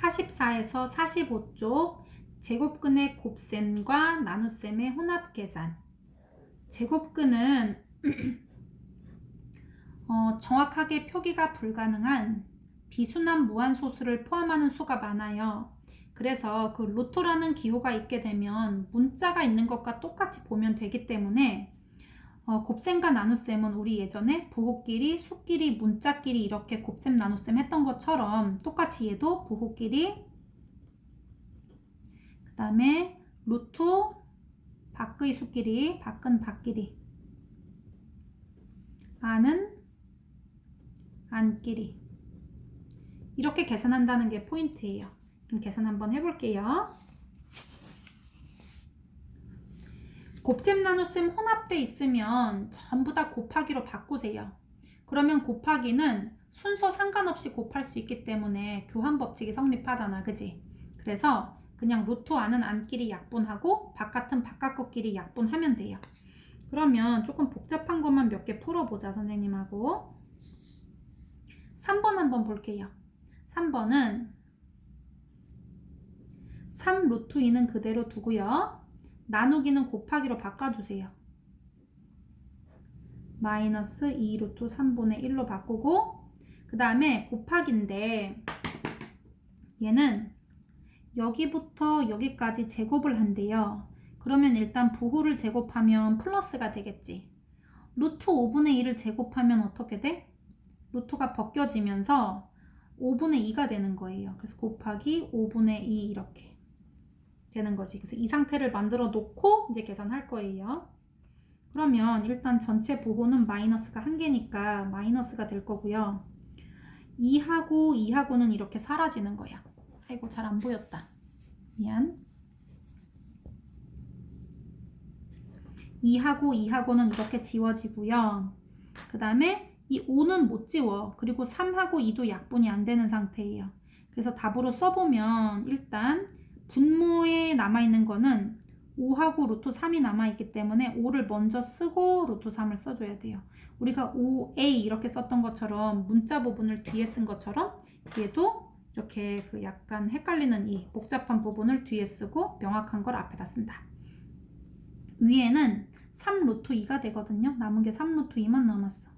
44에서 45쪽 제곱근의 곱셈과 나눗셈의 혼합 계산. 제곱근은 어, 정확하게 표기가 불가능한 비순환 무한소수를 포함하는 수가 많아요. 그래서 그 루토라는 기호가 있게 되면 문자가 있는 것과 똑같이 보면 되기 때문에 어, 곱셈과 나눗셈은 우리 예전에 부호끼리, 수끼리, 문자끼리 이렇게 곱셈, 나눗셈 했던 것처럼 똑같이 얘도 부호끼리 그 다음에 루트 밖의 수끼리, 밖은 밖끼리 안은 안끼리 이렇게 계산한다는 게 포인트예요. 그럼 계산 한번 해볼게요. 곱셈 나눗셈 혼합돼 있으면 전부 다 곱하기로 바꾸세요. 그러면 곱하기는 순서 상관없이 곱할 수 있기 때문에 교환 법칙이 성립하잖아. 그지? 그래서 그냥 루트 안은 안끼리 약분하고 바깥은 바깥 것끼리 약분하면 돼요. 그러면 조금 복잡한 것만 몇 개 풀어보자 선생님하고 3번 한번 볼게요. 3번은 3 루트 2는 그대로 두고요. 나누기는 곱하기로 바꿔주세요. 마이너스 2 루트 3분의 1로 바꾸고 그 다음에 곱하기인데 얘는 여기부터 여기까지 제곱을 한대요. 그러면 일단 부호를 제곱하면 플러스가 되겠지. 루트 5분의 1을 제곱하면 어떻게 돼? 루트가 벗겨지면서 5분의 2가 되는 거예요. 그래서 곱하기 5분의 2 이렇게 되는 거지. 그래서 이 상태를 만들어 놓고 이제 계산할 거예요. 그러면 일단 전체 부호는 마이너스가 한 개니까 마이너스가 될 거고요. 2하고 2하고는 이렇게 사라지는 거야. 아이고 잘 안 보였다. 미안. 2하고 2하고는 이렇게 지워지고요. 그 다음에 이 5는 못 지워. 그리고 3하고 2도 약분이 안 되는 상태예요. 그래서 답으로 써보면 일단 분모에 남아있는 거는 5하고 루트 3이 남아있기 때문에 5를 먼저 쓰고 루트 3을 써줘야 돼요. 우리가 5a 이렇게 썼던 것처럼 문자 부분을 뒤에 쓴 것처럼 얘도 이렇게 그 약간 헷갈리는 이 복잡한 부분을 뒤에 쓰고 명확한 걸 앞에다 쓴다. 위에는 3 루트 2가 되거든요. 남은 게 3 루트 2만 남았어.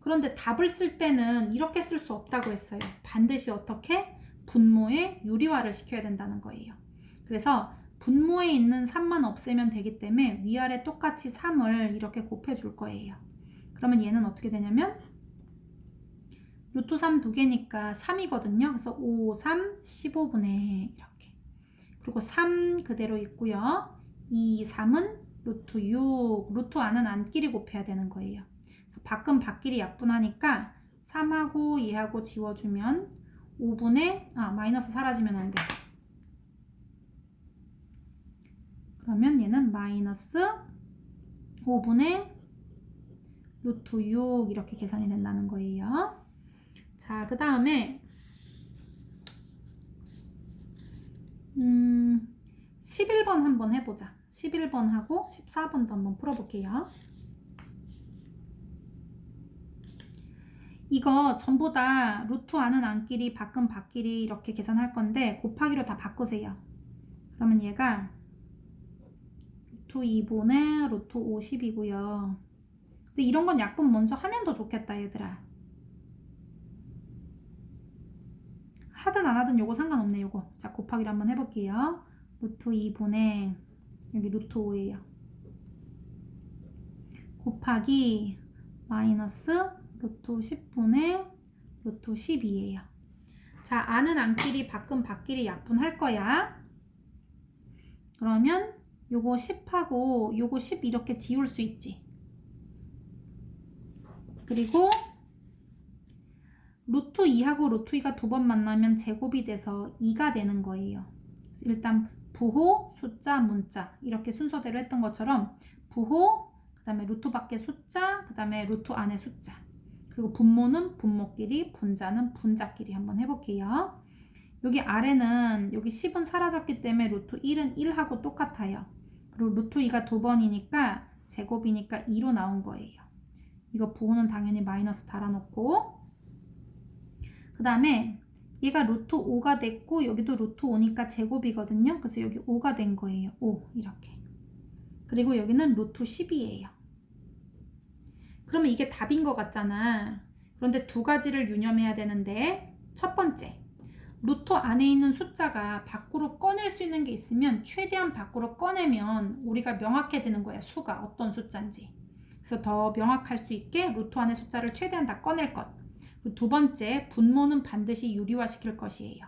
그런데 답을 쓸 때는 이렇게 쓸 수 없다고 했어요. 반드시 어떻게? 분모에 유리화를 시켜야 된다는 거예요. 그래서 분모에 있는 3만 없애면 되기 때문에 위아래 똑같이 3을 이렇게 곱해줄 거예요. 그러면 얘는 어떻게 되냐면 루트 3 두 개니까 3이거든요. 그래서 5, 3, 15분의 이렇게. 그리고 3 그대로 있고요. 2, 3은 루트 6, 루트 안은 안끼리 곱해야 되는 거예요. 밖은 밖끼리 약분하니까 3하고 2하고 지워주면 5분의 아 마이너스 사라지면 안 돼. 그러면 얘는 마이너스 5분의 루트 6 이렇게 계산이 된다는 거예요. 자, 그 다음에 음, 11번 한번 해보자. 11번 하고 14번도 한번 풀어볼게요. 이거 전부 다 루트 안은 안끼리 밖은 밖끼리 이렇게 계산할 건데 곱하기로 다 바꾸세요. 그러면 얘가 루트 2분의 루트 50이고요. 근데 이런 건 약분 먼저 하면 더 좋겠다 얘들아. 하든 안 하든 요거 상관없네 요거. 자 곱하기를 한번 해볼게요. 루트 2분의 여기 루트 5예요. 곱하기 마이너스 루트 10분의 루트 12예요. 자, 아는 안끼리 밖은 밖끼리 약분할 거야. 그러면 요거 10하고 요거 10 이렇게 지울 수 있지. 그리고 루트 2하고 루트 2가 두 번 만나면 제곱이 돼서 2가 되는 거예요. 일단 부호, 숫자, 문자 이렇게 순서대로 했던 것처럼 부호, 그 다음에 루트 밖의 숫자, 그 다음에 루트 안의 숫자 그리고 분모는 분모끼리, 분자는 분자끼리 한번 해볼게요. 여기 아래는 여기 10은 사라졌기 때문에 루트 1은 1하고 똑같아요. 그리고 루트 2가 두 번이니까 제곱이니까 2로 나온 거예요. 이거 부호는 당연히 마이너스 달아놓고 그 다음에 얘가 루트 5가 됐고 여기도 루트 5니까 제곱이거든요. 그래서 여기 5가 된 거예요. 5 이렇게. 그리고 여기는 루트 10이에요. 그러면 이게 답인 것 같잖아. 그런데 두 가지를 유념해야 되는데 첫 번째 루트 안에 있는 숫자가 밖으로 꺼낼 수 있는 게 있으면 최대한 밖으로 꺼내면 우리가 명확해지는 거야. 수가 어떤 숫자인지. 그래서 더 명확할 수 있게 루트 안의 숫자를 최대한 다 꺼낼 것. 두 번째, 분모는 반드시 유리화 시킬 것이에요.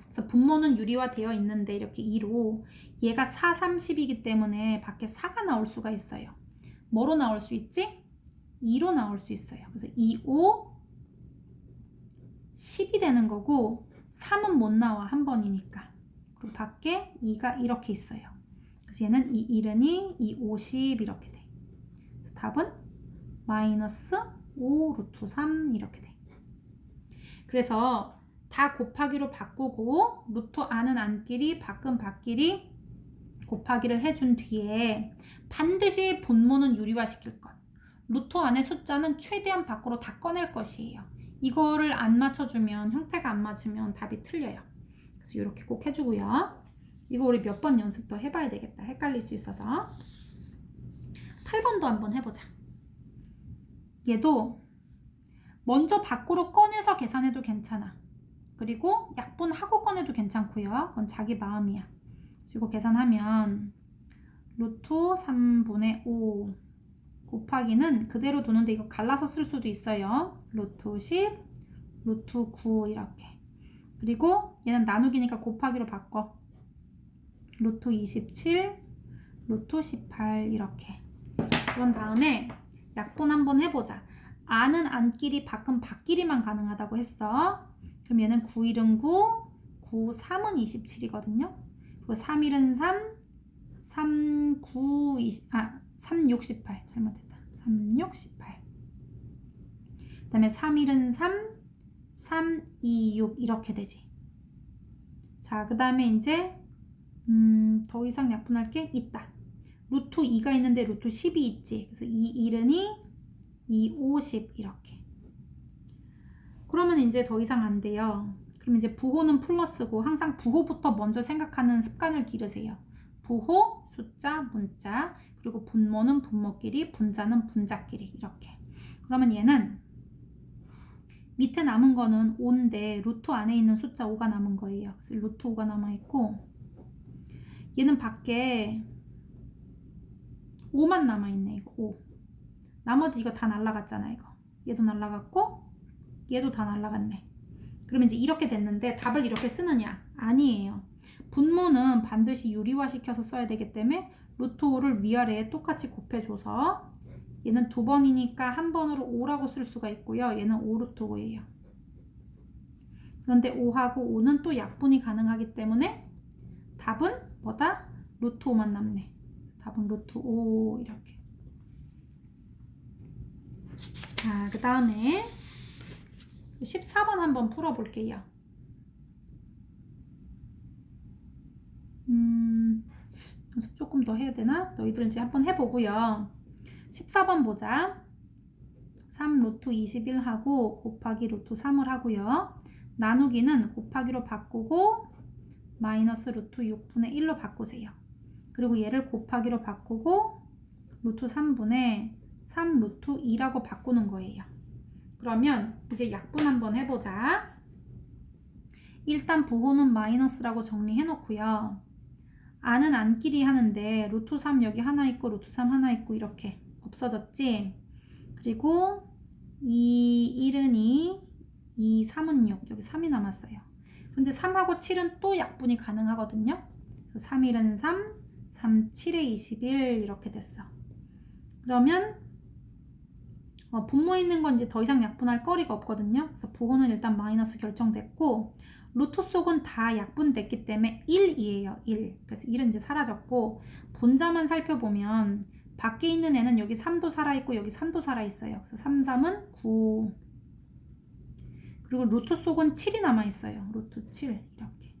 그래서 분모는 유리화되어 있는데 이렇게 2로 얘가 4, 30이기 때문에 밖에 4가 나올 수가 있어요. 뭐로 나올 수 있지? 2로 나올 수 있어요. 그래서 2, 5, 10이 되는 거고 3은 못 나와 한 번이니까. 그리고 밖에 2가 이렇게 있어요. 그래서 얘는 2, 1은이 2, 50 이렇게 돼. 그래서 답은 마이너스 5 루트 3 이렇게 돼. 그래서 다 곱하기로 바꾸고 루트 안은 안끼리 밖은 밖끼리 곱하기를 해준 뒤에 반드시 분모는 유리화 시킬 것. 루트 안의 숫자는 최대한 밖으로 다 꺼낼 것이에요. 이거를 안 맞춰주면 형태가 안 맞으면 답이 틀려요. 그래서 이렇게 꼭 해주고요. 이거 우리 몇 번 연습 더 해봐야 되겠다. 헷갈릴 수 있어서. 8번도 한번 해보자. 얘도 먼저 밖으로 꺼내서 계산해도 괜찮아. 그리고 약분하고 꺼내도 괜찮고요. 그건 자기 마음이야. 그리고 계산하면 루트 3분의 5 곱하기는 그대로 두는데 이거 갈라서 쓸 수도 있어요. 루트 10, 루트 9 이렇게. 그리고 얘는 나누기니까 곱하기로 바꿔. 루트 27, 루트 18 이렇게. 그런 다음에 약분 한번 해보자. 안은 안끼리 밖은 밖끼리만 가능하다고 했어. 그럼 얘는 9, 1은 9, 9, 3은 27이거든요. 그리고 3, 1은 3, 3, 9, 20, 아, 3, 6, 18. 잘못했다. 3, 6, 18. 그 다음에 3, 1은 3, 3, 2, 6 이렇게 되지. 자, 그 다음에 이제 음, 더 이상 약분할 게 있다. 루트 2가 있는데 루트 10이 있지. 그래서 2, 1은이 2, 50 이렇게. 그러면 이제 더 이상 안 돼요. 그럼 이제 부호는 플러스고 항상 부호부터 먼저 생각하는 습관을 기르세요. 부호, 숫자, 문자, 그리고 분모는 분모끼리, 분자는 분자끼리 이렇게. 그러면 얘는 밑에 남은 거는 5인데 루트 안에 있는 숫자 5가 남은 거예요. 그래서 루트 5가 남아 있고 얘는 밖에 5만 남아 있네. 이거 5. 나머지 이거 다 날라갔잖아, 이거. 얘도 날라갔고 얘도 다 날라갔네. 그러면 이제 이렇게 됐는데 답을 이렇게 쓰느냐? 아니에요. 분모는 반드시 유리화 시켜서 써야 되기 때문에 루트 5를 위아래에 똑같이 곱해줘서 얘는 두 번이니까 한 번으로 5라고 쓸 수가 있고요. 얘는 5 루트 5예요. 그런데 5하고 5는 또 약분이 가능하기 때문에 답은 뭐다? 루트 5만 남네. 답은 루트 5 이렇게. 자, 그 다음에 14번 한번 풀어볼게요. 음, 연습 조금 더 해야 되나? 너희들 이제 한번 해보고요. 14번 보자. 3 루트 21하고 곱하기 루트 3을 하고요. 나누기는 곱하기로 바꾸고 마이너스 루트 6분의 1로 바꾸세요. 그리고 얘를 곱하기로 바꾸고 루트 3분의 3 루트 2라고 바꾸는 거예요. 그러면 이제 약분 한번 해보자. 일단 부호는 마이너스라고 정리해 놓고요. 안은 안끼리 하는데 루트 3 여기 하나 있고 루트 3 하나 있고 이렇게 없어졌지. 그리고 2, 1은 2, 2, 3은 6. 여기 3이 남았어요. 그런데 3하고 7은 또 약분이 가능하거든요. 그래서 3, 1은 3, 3, 7에 21 이렇게 됐어. 그러면 어, 분모 있는 건 이제 더 이상 약분할 거리가 없거든요. 그래서 부호는 일단 마이너스 결정됐고 루트 속은 다 약분됐기 때문에 1이에요. 1. 그래서 1은 이제 사라졌고 분자만 살펴보면 밖에 있는 애는 여기 3도 살아있고 여기 3도 살아있어요. 그래서 3, 3은 9 그리고 루트 속은 7이 남아있어요. 루트 7 이렇게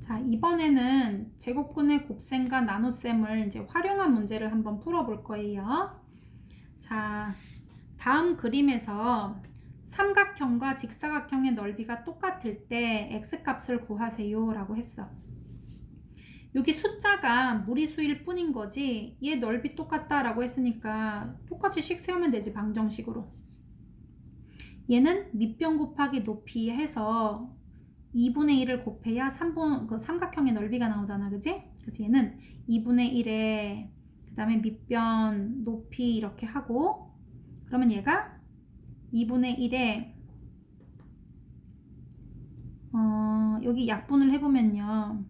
자 이번에는 제곱근의 곱셈과 나눗셈을 이제 활용한 문제를 한번 풀어볼 거예요. 자 다음 그림에서 삼각형과 직사각형의 넓이가 똑같을 때 x값을 구하세요 라고 했어. 여기 숫자가 무리수일 뿐인 거지 얘 넓이 똑같다 라고 했으니까 똑같이 식 세우면 되지 방정식으로. 얘는 밑변 곱하기 높이 해서 2분의 1을 곱해야 3분, 그 삼각형의 넓이가 나오잖아, 그지? 그래서 얘는 2분의 1에 그 다음에 밑변 높이 이렇게 하고 그러면 얘가 2분의 1에 어, 여기 약분을 해보면요.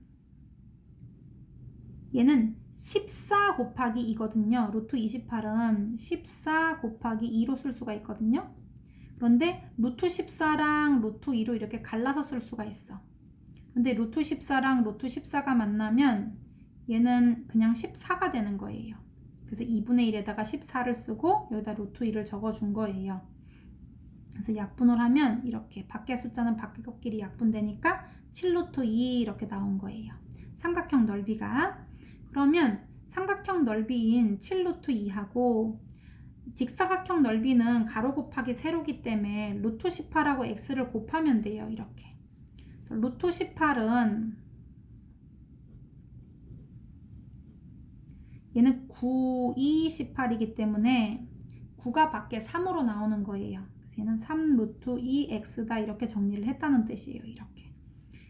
얘는 14 곱하기 2거든요. 루트 28은 14 곱하기 2로 쓸 수가 있거든요. 그런데 루트 14랑 루트 2로 이렇게 갈라서 쓸 수가 있어. 근데 루트 14랑 루트 14가 만나면 얘는 그냥 14가 되는 거예요. 그래서 2분의 1에다가 14를 쓰고 여기다 루트 2를 적어준 거예요. 그래서 약분을 하면 이렇게 밖에 숫자는 밖에 것끼리 약분되니까 7루트 2 이렇게 나온 거예요. 삼각형 넓이가. 그러면 삼각형 넓이인 7루트 2하고 직사각형 넓이는 가로 곱하기 세로기 때문에 루트 18하고 x를 곱하면 돼요. 이렇게. 루트 18은 얘는 9, 2, 18이기 때문에 9가 밖에 3으로 나오는 거예요. 그래서 얘는 3 루트 2x다 이렇게 정리를 했다는 뜻이에요. 이렇게.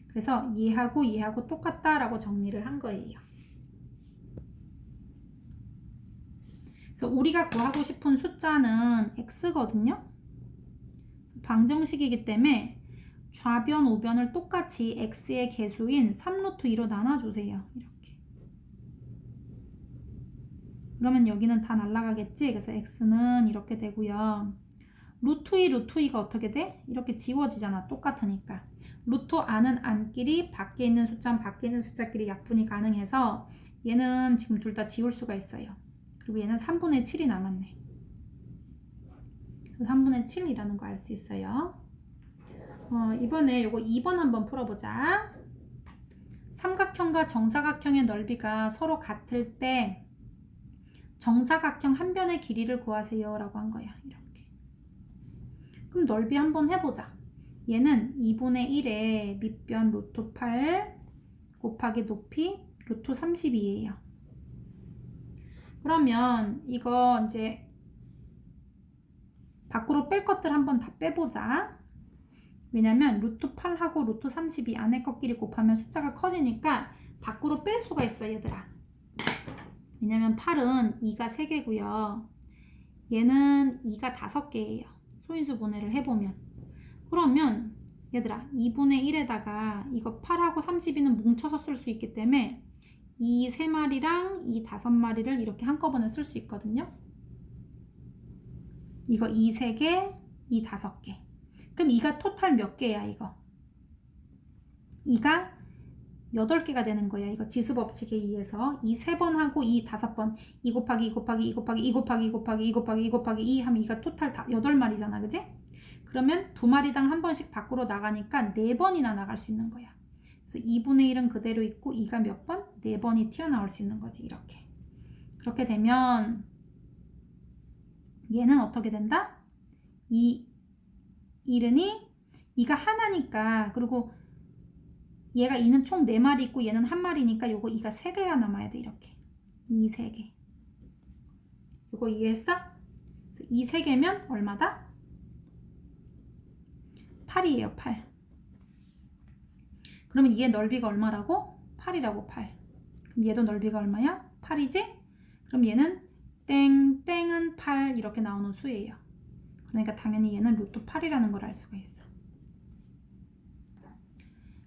그래서 얘하고 얘하고 똑같다라고 정리를 한 거예요. 그래서 우리가 구하고 싶은 숫자는 x거든요. 방정식이기 때문에 좌변, 우변을 똑같이 x의 개수인 3루트 2로 나눠주세요. 이렇게. 그러면 여기는 다 날라가겠지? 그래서 x는 이렇게 되고요. 루트 2, 루트 2가 어떻게 돼? 이렇게 지워지잖아. 똑같으니까. 루트 안은 안끼리 밖에 있는 숫자는 밖에 있는 숫자끼리 약분이 가능해서 얘는 지금 둘 다 지울 수가 있어요. 그리고 얘는 3분의 7이 남았네. 3분의 7이라는 거 알 수 있어요. 어, 이번에 요거 2번 한번 풀어보자. 삼각형과 정사각형의 넓이가 서로 같을 때 정사각형 한 변의 길이를 구하세요 라고 한 거야. 이렇게. 그럼 넓이 한번 해보자. 얘는 2분의 1에 밑변 루트 8 곱하기 높이 루트 32예요. 그러면 이거 이제 밖으로 뺄 것들 한번 다 빼보자. 왜냐면 루트 8하고 루트 32 안에 것끼리 곱하면 숫자가 커지니까 밖으로 뺄 수가 있어 얘들아. 왜냐면 8은 2가 3개고요. 얘는 2가 5개예요. 소인수 분해를 해보면. 그러면 얘들아 2분의 1에다가 이거 8하고 32는 뭉쳐서 쓸 수 있기 때문에 이세 마리랑 이 다섯 마리를 이렇게 한꺼번에 쓸 수 있거든요. 이거 이세 개, 이 다섯 개. 그럼 이가 토탈 몇 개야, 이거? 이가 8개가 되는 거야. 이거 지수 법칙에 의해서 이 세 번 하고 이 다섯 번, 이 곱하기 이 곱하기 이 곱하기 이 곱하기 이 곱하기 이 곱하기 이 곱하기 이 하면 이가 토탈 다 8마리잖아. 그지? 그러면 두 마리당 한 번씩 밖으로 나가니까 네 번이나 나갈 수 있는 거야. 그래서 2분의 1은 그대로 있고 2가 몇 번? 4번이 튀어나올 수 있는 거지. 이렇게. 그렇게 되면 얘는 어떻게 된다? 이 1은이 2가 하나니까 그리고 얘가 2는 총 4마리 있고 얘는 한 마리니까 요거 2가 3개가 남아야 돼 이렇게 2, 3개 요거 이해했어? 그래서 2, 3개면 얼마다? 8이에요 8 그러면 얘 넓이가 얼마라고? 8이라고 8 그럼 얘도 넓이가 얼마야? 8이지? 그럼 얘는 땡, 땡은 8 이렇게 나오는 수예요. 그러니까 당연히 얘는 루트 8이라는 걸 알 수가 있어.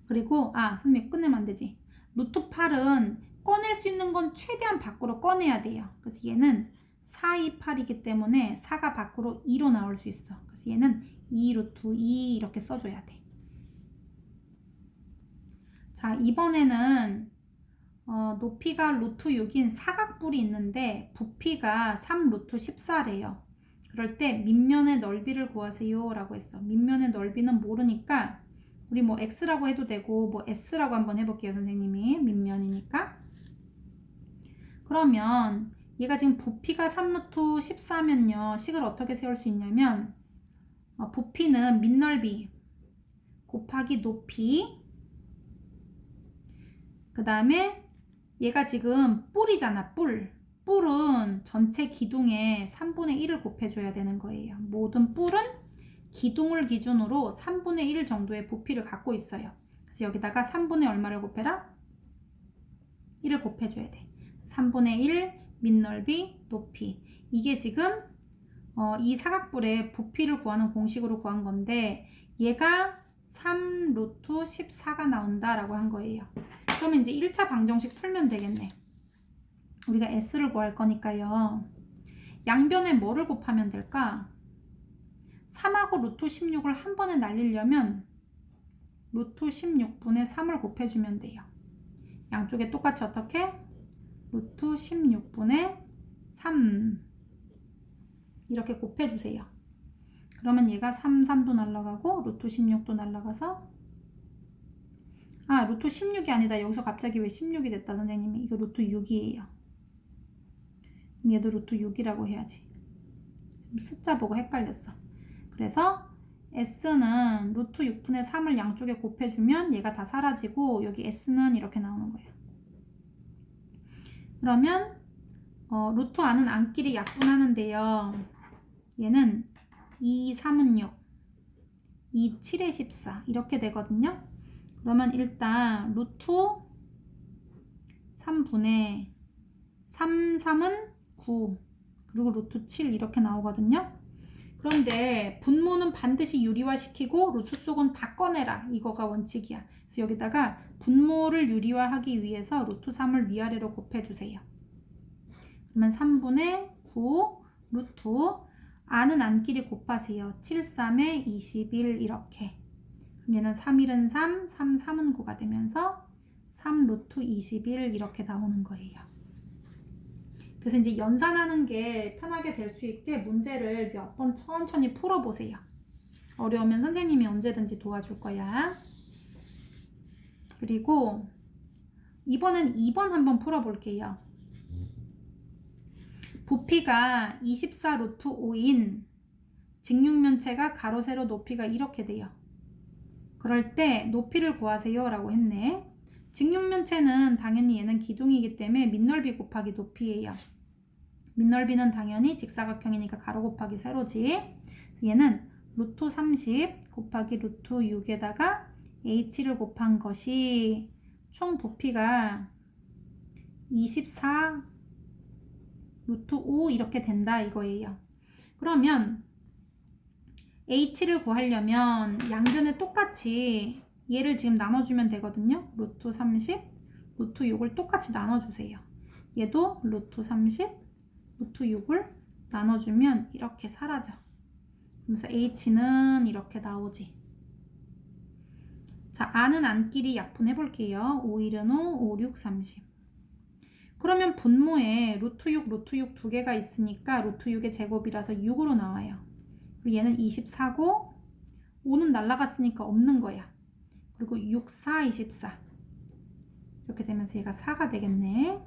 그리고 아 선생님 끝내면 안 되지. 루트 8은 꺼낼 수 있는 건 최대한 밖으로 꺼내야 돼요. 그래서 얘는 4, 2, 8이기 때문에 4가 밖으로 2로 나올 수 있어. 그래서 얘는 2 루트 2 이렇게 써줘야 돼. 자 이번에는 어, 높이가 루트 6인 사각뿔이 있는데 부피가 3 루트 14래요. 그럴 때 밑면의 넓이를 구하세요 라고 했어. 밑면의 넓이는 모르니까 우리 뭐 x라고 해도 되고 뭐 s라고 한번 해볼게요 선생님이 밑면이니까. 그러면 얘가 지금 부피가 3루트 14면요. 식을 어떻게 세울 수 있냐면 어, 부피는 밑넓이 곱하기 높이 그 다음에 얘가 지금 뿔이잖아 뿔 뿔은 전체 기둥의 3분의 1을 곱해줘야 되는 거예요 모든 뿔은 기둥을 기준으로 3분의 1 정도의 부피를 갖고 있어요 그래서 여기다가 3분의 얼마를 곱해라? 1을 곱해줘야 돼 3분의 1 밑넓이 높이 이게 지금 어, 이 사각뿔의 부피를 구하는 공식으로 구한 건데 얘가 3 루트 14가 나온다라고 한 거예요. 그러면 이제 1차 방정식 풀면 되겠네. 우리가 S를 구할 거니까요. 양변에 뭐를 곱하면 될까? 3하고 루트 16을 한 번에 날리려면 루트 16분의 3을 곱해주면 돼요. 양쪽에 똑같이 어떻게? 루트 16분의 3 이렇게 곱해주세요. 그러면 얘가 3, 3도 날라가고 루트 16도 날라가서 아 루트 16이 아니다. 여기서 갑자기 왜 16이 됐다 선생님이 이거 루트 6이에요. 얘도 루트 6이라고 해야지. 숫자 보고 헷갈렸어. 그래서 S는 루트 6분의 3을 양쪽에 곱해주면 얘가 다 사라지고 여기 S는 이렇게 나오는 거예요. 그러면 어, 루트 안은 안끼리 약분하는데요. 얘는 2, 3은 6, 2, 7에 14 이렇게 되거든요. 그러면 일단 루트 3분의 3, 3은 9 그리고 루트 7 이렇게 나오거든요. 그런데 분모는 반드시 유리화시키고 루트 속은 다 꺼내라. 이거가 원칙이야. 그래서 여기다가 분모를 유리화하기 위해서 루트 3을 위아래로 곱해주세요. 그러면 3분의 9 루트 아는 안끼리 곱하세요. 7, 3에 21 이렇게. 그럼 얘는 3, 1은 3, 3, 3은 9가 되면서 3 루트 21 이렇게 나오는 거예요. 그래서 이제 연산하는 게 편하게 될 수 있게 문제를 몇 번 천천히 풀어보세요. 어려우면 선생님이 언제든지 도와줄 거야. 그리고 이번엔 2번 한번 풀어볼게요. 부피가 24 루트 5인 직육면체가 가로 세로 높이가 이렇게 돼요. 그럴 때 높이를 구하세요 라고 했네. 직육면체는 당연히 얘는 기둥이기 때문에 밑넓이 곱하기 높이예요. 밑넓이는 당연히 직사각형이니까 가로 곱하기 세로지. 얘는 루트 30 곱하기 루트 6에다가 h를 곱한 것이 총 부피가 24 루트 5 이렇게 된다 이거예요. 그러면 h를 구하려면 양변에 똑같이 얘를 지금 나눠주면 되거든요. 루트 30, 루트 6을 똑같이 나눠주세요. 얘도 루트 30, 루트 6을 나눠주면 이렇게 사라져. 그래서 h는 이렇게 나오지. 자, 아는 안끼리 약분해 볼게요. 5, 1은 5, 5, 6, 30. 그러면 분모에 루트 6, 루트 6 두 개가 있으니까 루트 6의 제곱이라서 6으로 나와요. 그리고 얘는 24고 5는 날라갔으니까 없는 거야. 그리고 6, 4, 24 이렇게 되면서 얘가 4가 되겠네.